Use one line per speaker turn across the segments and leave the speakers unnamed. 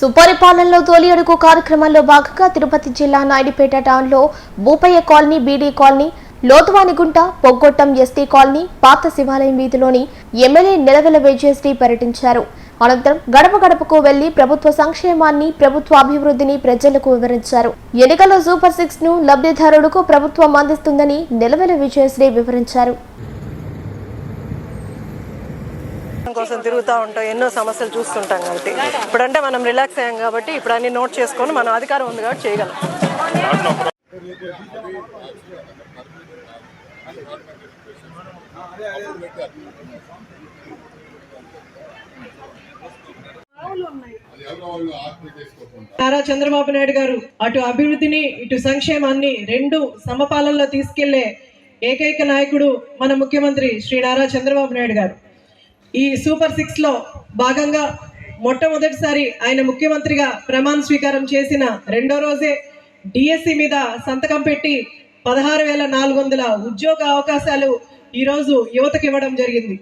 సుపరిపాలనలో తొలి అడుగు కార్యక్రమంలో భాగంగా తిరుపతి జిల్లా నాయుడుపేట టౌన్లో భూపయ్య కాలనీ బీడీ కాలనీ లోతువానిగుంట పొగ్గొట్టం ఎస్టీ కాలనీ పాత శివాలయం వీధిలోని ఎమ్మెల్యే నిలవెల విజయశ్రీ పర్యటించారు. అనంతరం గడప గడపకు వెళ్ళి ప్రభుత్వ సంక్షేమాన్ని ప్రభుత్వ అభివృద్ధిని ప్రజలకు వివరించారు. ఎన్నికల్లో సూపర్ సిక్స్ను లబ్ధిదారులకు ప్రభుత్వం అందిస్తుందని నిలవెల విజయశ్రీ వివరించారు.
కోసం తిరుగుతూ ఉంటాం ఎన్నో సమస్యలు చూస్తుంటాం కాబట్టి. ఇప్పుడంటే మనం రిలాక్స్ అయ్యాం కాబట్టి ఇప్పుడు అన్ని నోట్ చేసుకొని మనం అధికారం ఉంది కాబట్టి చేయగలం.
నారా చంద్రబాబు నాయుడు గారు అటు అభివృద్ధిని ఇటు సంక్షేమాన్ని రెండు సమపాలనలో తీసుకెళ్ళే ఏకైక నాయకుడు మన ముఖ్యమంత్రి శ్రీ నారా చంద్రబాబు నాయుడు గారు. ఈ సూపర్ సిక్స్లో భాగంగా మొట్టమొదటిసారి ఆయన ముఖ్యమంత్రిగా ప్రమాణ స్వీకారం చేసిన రెండో రోజే డిఎస్సి మీద సంతకం పెట్టి పదహారు వేల నాలుగు వందల ఉద్యోగ అవకాశాలు ఈరోజు యువతకి ఇవ్వడం జరిగింది.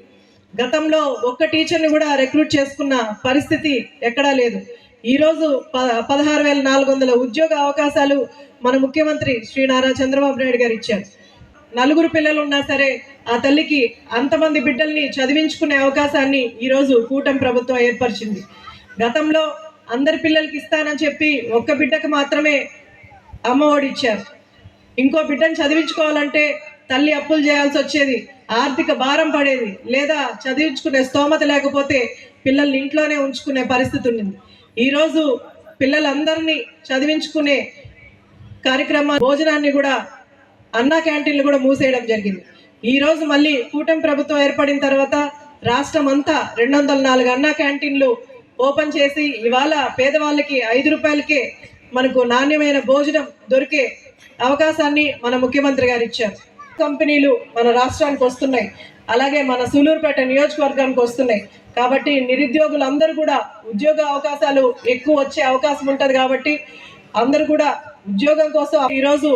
గతంలో ఒక్క టీచర్ని కూడా రిక్రూట్ చేసుకున్న పరిస్థితి ఎక్కడా లేదు. ఈరోజు ప పదహారు వేల నాలుగు వందల ఉద్యోగ అవకాశాలు మన ముఖ్యమంత్రి శ్రీ నారా చంద్రబాబు నాయుడు గారు ఇచ్చారు. నలుగురు పిల్లలు ఉన్నా సరే ఆ తల్లికి అంతమంది బిడ్డల్ని చదివించుకునే అవకాశాన్ని ఈరోజు కూటమి ప్రభుత్వం ఏర్పరిచింది. గతంలో అందరి పిల్లలకి ఇస్తానని చెప్పి ఒక్క బిడ్డకు మాత్రమే అమ్మఒడి ఇచ్చారు ఇంకో బిడ్డను చదివించుకోవాలంటే తల్లి అప్పులు చేయాల్సి వచ్చేది ఆర్థిక భారం పడేది లేదా చదివించుకునే స్తోమత లేకపోతే పిల్లల్ని ఇంట్లోనే ఉంచుకునే పరిస్థితి ఉండింది ఈరోజు పిల్లలందరినీ చదివించుకునే కార్యక్రమ భోజనాన్ని కూడా అన్నా క్యాంటీన్లు కూడా మూసేయడం జరిగింది. ఈ రోజు మళ్ళీ కూటమి ప్రభుత్వం ఏర్పడిన తర్వాత రాష్ట్రం అంతా రెండు వందల నాలుగు అన్నా క్యాంటీన్లు ఓపెన్ చేసి ఇవాళ పేదవాళ్ళకి ఐదు రూపాయలకే మనకు నాణ్యమైన భోజనం దొరికే అవకాశాన్ని మన ముఖ్యమంత్రి గారు ఇచ్చారు. కంపెనీలు మన రాష్ట్రానికి వస్తున్నాయి. అలాగే మన సూలూరుపేట నియోజకవర్గానికి వస్తున్నాయి. కాబట్టి నిరుద్యోగులందరూ కూడా ఉద్యోగ అవకాశాలు ఎక్కువ వచ్చే అవకాశం ఉంటుంది కాబట్టి అందరూ కూడా ఉద్యోగం కోసం ఈరోజు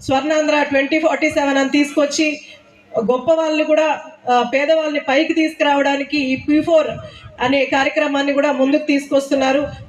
స్వర్ణాంధ్ర ట్వంటీ ఫార్టీ సెవెన్ అని తీసుకొచ్చి గొప్ప వాళ్ళు కూడా పేదవాళ్ళని పైకి తీసుకురావడానికి ఈ పీ ఫోర్ అనే కార్యక్రమాన్ని కూడా ముందుకు తీసుకొస్తున్నారు.